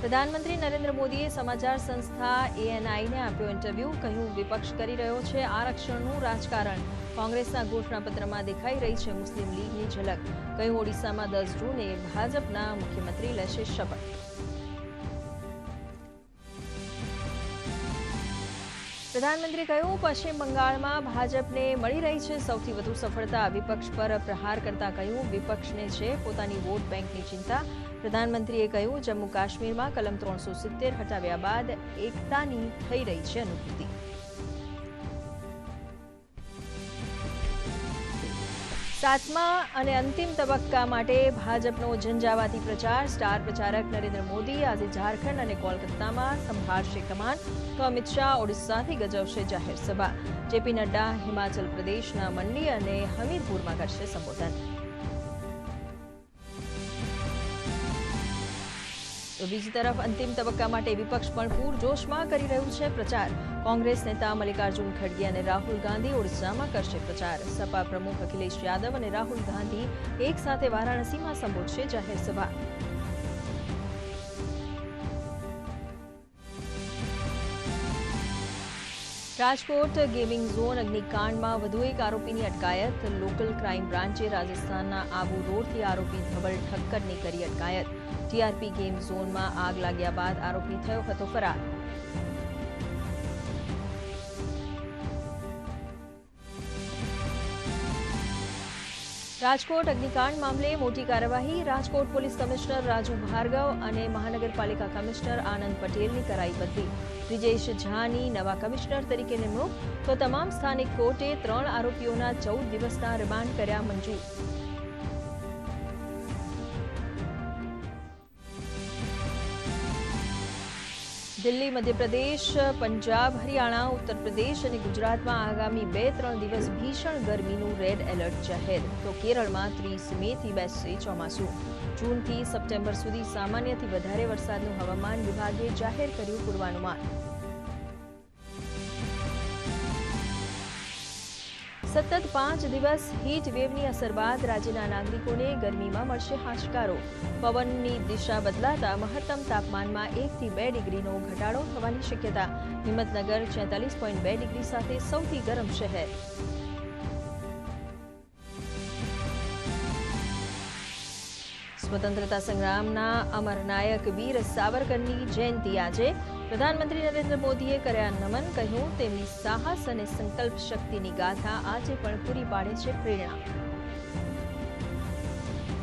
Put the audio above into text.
પ્રધાનમંત્રી નરેન્દ્ર મોદીએ સમાચાર સંસ્થા એએનઆઈને આપ્યો ઇન્ટરવ્યૂ, કહ્યું, વિપક્ષ કરી રહ્યો છે આરક્ષણનું રાજકારણ. કોંગ્રેસના ઘોષણાપત્રમાં દેખાઈ રહી છે મુસ્લિમ લીગની ઝલક. કહ્યું, ઓડિશામાં દસ જૂને ભાજપના મુખ્યમંત્રી લેશે શપથ. પ્રધાનમંત્રીએ કહ્યું, પશ્ચિમ બંગાળમાં ભાજપને મળી રહી છે સૌથી વધુ સફળતા. વિપક્ષ પર પ્રહાર કરતા કહ્યું, વિપક્ષને છે પોતાની વોટ બેંકની ચિંતા. પ્રધાનમંત્રીએ કહ્યું, જમ્મુ કાશ્મીરમાં કલમ ત્રણસો સિત્તેર હટાવ્યા બાદ એકતાની થઈ રહી છે અનુભૂતિ. સાતમા અને અંતિમ તબક્કા માટે ભાજપનો ઝંઝાવાતી પ્રચાર. સ્ટાર પ્રચારક નરેન્દ્ર મોદી આજે ઝારખંડ અને કોલકાતામાં સંભાળશે કમાન. તો અમિત શાહ ઓડિશાથી ગજવશે જાહેર સભા. જેપી નડ્ડા, હિમાચલ પ્રદેશના મંડી અને હમીરપુરમાં કરશે સંબોધન. તો બીજી તરફ અંતિમ તબક્કા માટે વિપક્ષ પણ પૂરજોશમાં કરી રહ્યું છે પ્રચાર. કોંગ્રેસ નેતા મલ્લિકાર્જુન ખડગે અને રાહુલ ગાંધી ઓડિશામાં કરશે પ્રચાર. સપા પ્રમુખ અખિલેશ યાદવ અને રાહુલ ગાંધી એક સાથે વારાણસીમાં સંબોધશે જાહેર રાજકોટ ગેમિંગ ઝોન અગ્નિકાંડમાં વધુ એક આરોપીની અટકાયત. લોકલ ક્રાઇમ બ્રાન્ચે રાજસ્થાનના આબુ રોડથી આરોપી ધવલ ઠક્કરની કરી અટકાયત. ટીઆરપી ગેમ ઝોનમાં આગ લાગ્યા બાદ આરોપી થયો હતો ફરાર. રાજકોટ અગ્નિકાંડ મામલે મોટી કાર્યવાહી, રાજકોટ પોલીસ કમિશનર રાજુ ભાર્ગવ અને મહાનગરપાલિકા કમિશનર આનંદ પટેલની કરાઈ બદલી. બ્રિજેશ ઝાની નવા કમિશનર તરીકે નિમણૂક, તો તમામ સ્થાનિક કોર્ટે ત્રણ આરોપીઓના ચૌદ દિવસના રિમાન્ડ કર્યા મંજૂર. દિલ્હી, મધ્યપ્રદેશ, પંજાબ, હરિયાણા ઉત્તર પ્રદેશ અને ગુજરાતમાં આગામી બે ત્રણ દિવસ ભીષણ ગરમીનું રેડ એલર્ટ જાહેર. તો કેરળમાં ત્રીસ મેથી બેસશે ચોમાસું. જૂનથી સપ્ટેમ્બર સુધી સામાન્યથી વધારે વરસાદનું હવામાન વિભાગે જાહેર કર્યું પૂર્વાનુમાન. સતત પાંચ દિવસ હીટ વેવની અસર બાદ રાજ્યના નાગરિકોને ગરમીમાં મળશે હાશકારો. પવનની દિશા બદલાતા મહત્તમ તાપમાનમાં એકથી બે ડિગ્રીનો ઘટાડો થવાની શક્યતા. હિંમતનગર છેતાલીસ પોઈન્ટ બે ડિગ્રી સાથે સૌથી ગરમ શહેર. સ્વતંત્રતા સંગ્રામના અમર નાયક વીર સાવરકરની જયંતિ આજે પ્રધાનમંત્રી નરેન્દ્ર મોદીએ કર્યા નમન, કહ્યું, તેમની સાહસ અને સંકલ્પ શક્તિની ગાથા આજે પણ પૂરી પાડે છે પ્રેરણા.